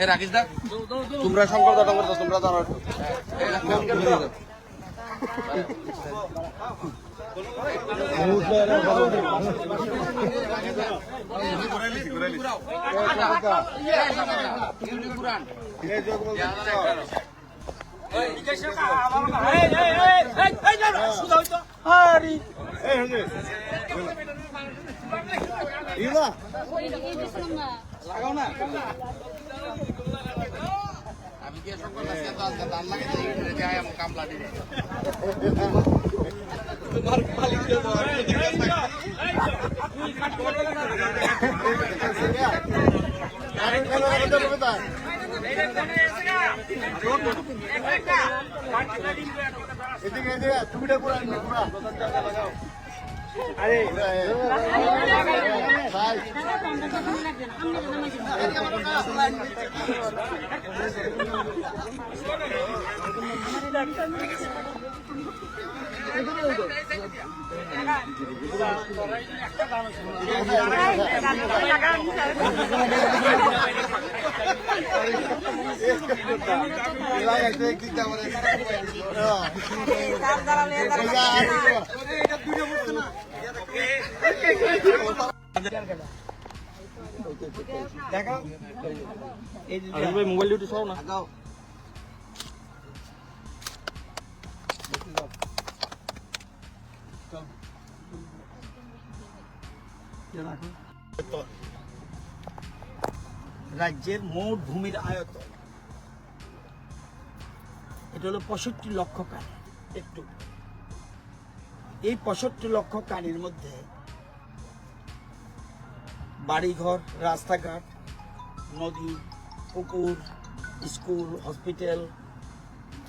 এ রাকেশ দা তোমরা শঙ্কর দাদা করতো তোমরা জানো পুরান লাগাও না আমি কি এসব কথা আজকে তো আজকে দান লাগে যে আয় আমার কামলা দিবে এদিকে এদিকে তুমিটা পুরা পুরা আরে ভাই একটা মোবাইল রাজ্যের মোট ভূমির আয়তন। এটা হলো পঁয়ষট্টি লক্ষ কানি। একটু। এই পঁয়ষট্টি লক্ষ কানির মধ্যে বাড়িঘর, রাস্তাঘাট, নদী, পুকুর, স্কুল, হসপিটাল,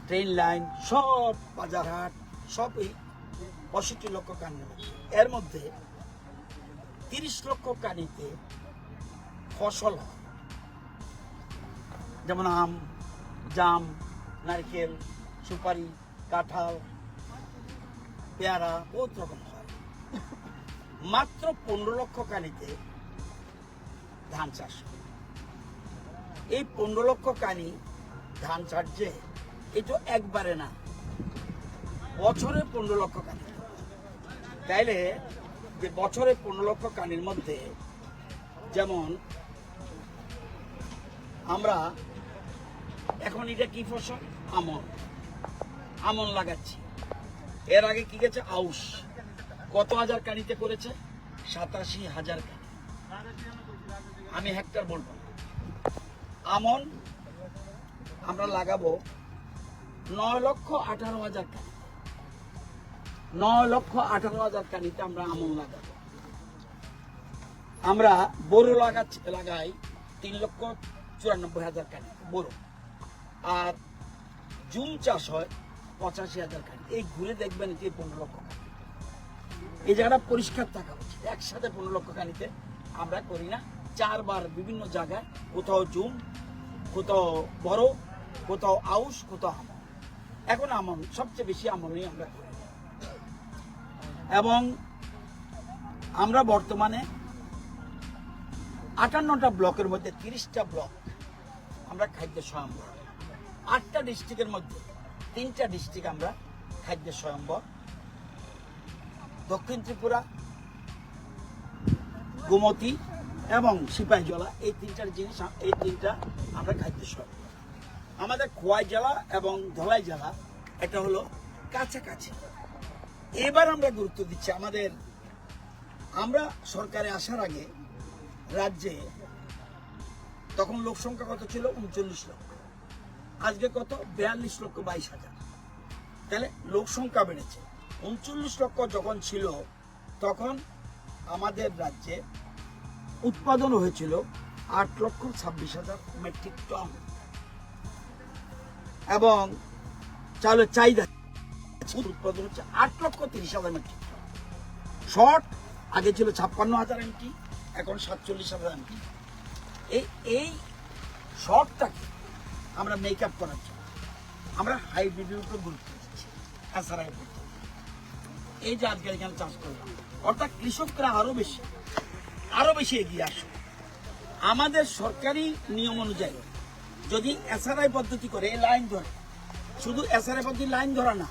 ট্রেন লাইন, সব বাজারহাট, সবই পঁয়ষট্টি লক্ষ মধ্যে এর মধ্যে তিরিশ লক্ষ কানিতে ফসল হয়। যেমন আম, জাম, নারকেল, সুপারি, কাঁঠাল, পেয়ারা, বহুত রকম হয়। মাত্র পনেরো লক্ষ কানিতে ধান চাষ। এই পনেরো লক্ষ কানি ধান চাষ যে, এটা একবারে না। বছরে পনেরো লক্ষ কানি। তাইলে যে বছরে পনেরো লক্ষ কানির মধ্যে যেমন আমরা এখন এটা কি ফসল? আমন। আমন লাগাচ্ছি। এর আগে কি গেছে? আউশ। কত হাজার কানিতে করেছে? সাতাশি হাজার কানি। আমি হেক্টর বলব। আমন আমরা লাগাবো নয় লক্ষ আঠারো হাজার কানি। নয় লক্ষ আঠারো হাজার কানিতে আমরা আমন লাগাবো। আমরা বোরো লাগাচ্ছি, লাগাই তিন লক্ষ চুরানব্বই হাজার কানি, বোরো। আর জুম চাষ হয় পঁচাশি হাজার কানি। এই ঘুরে দেখবেন যে পনেরো লক্ষ কানি। এই জায়গাটা পরিষ্কার থাকা উচিত। একসাথে পনেরো লক্ষ কানিতে আমরা করি না। চারবার বিভিন্ন জায়গায়, কোথাও জুম, কোথাও বড়, কোথাও আউশ, কোথাও আমল এখন আমন সবচেয়ে বেশি আমনই আমরা করি। এবং আমরা বর্তমানে আটান্নটা ব্লকের মধ্যে তিরিশটা ব্লক আমরা খাদ্য স্বয়ম্বর। আটটা ডিস্ট্রিক্টের মধ্যে তিনটা ডিস্ট্রিক্ট আমরা খাদ্য স্বয়ম্বর। দক্ষিণ ত্রিপুরা, গোমতী এবং সিপাহীজলা এই তিনটার জিনিস এই তিনটা আমরা খাদ্য স্বয়ম্বর আমাদের খোয়াই জেলা এবং ধলাই জেলা, এটা হলো কাছাকাছি। এবার আমরা গুরুত্ব দিচ্ছি আমাদের, আমরা সরকারে আসার আগে রাজ্যে তখন লোক সংখ্যা কত ছিল? উনচল্লিশ লক্ষ। আজকে কত? বিয়াল্লিশ লক্ষ বাইশ হাজার। তাহলে লোক সংখ্যা বেড়েছে। উনচল্লিশ লক্ষ যখন ছিল, তখন আমাদের রাজ্যে উৎপাদন হয়েছিল আট লক্ষ ছাব্বিশ হাজার মেট্রিক টন। এবং চাউলের চাহিদা উৎপাদন হচ্ছে আট লক্ষ তিরিশ হাজার মেট্রিক টন। শর্ট, আগে ছিল ছাপ্পান্ন হাজার এমটি, এখন সাতচল্লিশ হাজার এমটি। এই এই শর্টটাকে আমরা মেক আপ করার জন্য, আমরা হাইব্রিডের উপর গুরুত্ব দিচ্ছি এছাড়া এই যে আজকে এখানে চাষ করলাম, অর্থাৎ কৃষকরা আরও বেশি আরও বেশি এগিয়ে আসে আমাদের সরকারি নিয়ম অনুযায়ী যদি এসআরআই পদ্ধতি করে, এই লাইন ধরে, শুধু এসআরআই পদ্ধতি লাইন ধরা না,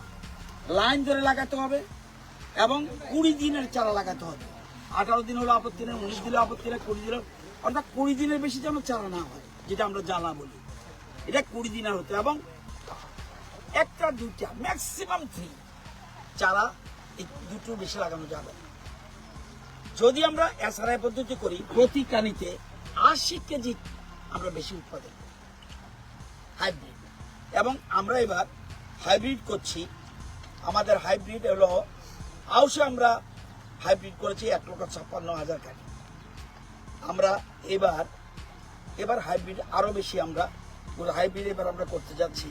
লাইন ধরে লাগাতে হবে এবং কুড়ি দিনের চারা লাগাতে হবে। আঠারো দিন হলো আপত্তি নেই, উনিশ দিলে আপত্তি নেই, কুড়ি দিলে অর্থাৎ কুড়ি দিনের বেশি যেন চারা না হয়, যেটা আমরা জ্বালা বলি। এটা কুড়ি দিনের হতে এবং একটা, দুইটা ম্যাক্সিমাম থ্রি চারা দুটো বেশি লাগানো যাবে। যদি আমরা এসআরআই পদ্ধতি করি, প্রতি কানিতে আশি কেজি আমরা বেশি উৎপাদন করি। হাইব্রিড এবং আমরা এবার হাইব্রিড করছি। আমাদের হাইব্রিড হলো আউসে আমরা হাইব্রিড করেছি এক লক্ষ ছাপ্পান্ন হাজার কানি। আমরা এবার এবার হাইব্রিড আরও বেশি আমরা হাইব্রিড এবার আমরা করতে যাচ্ছি।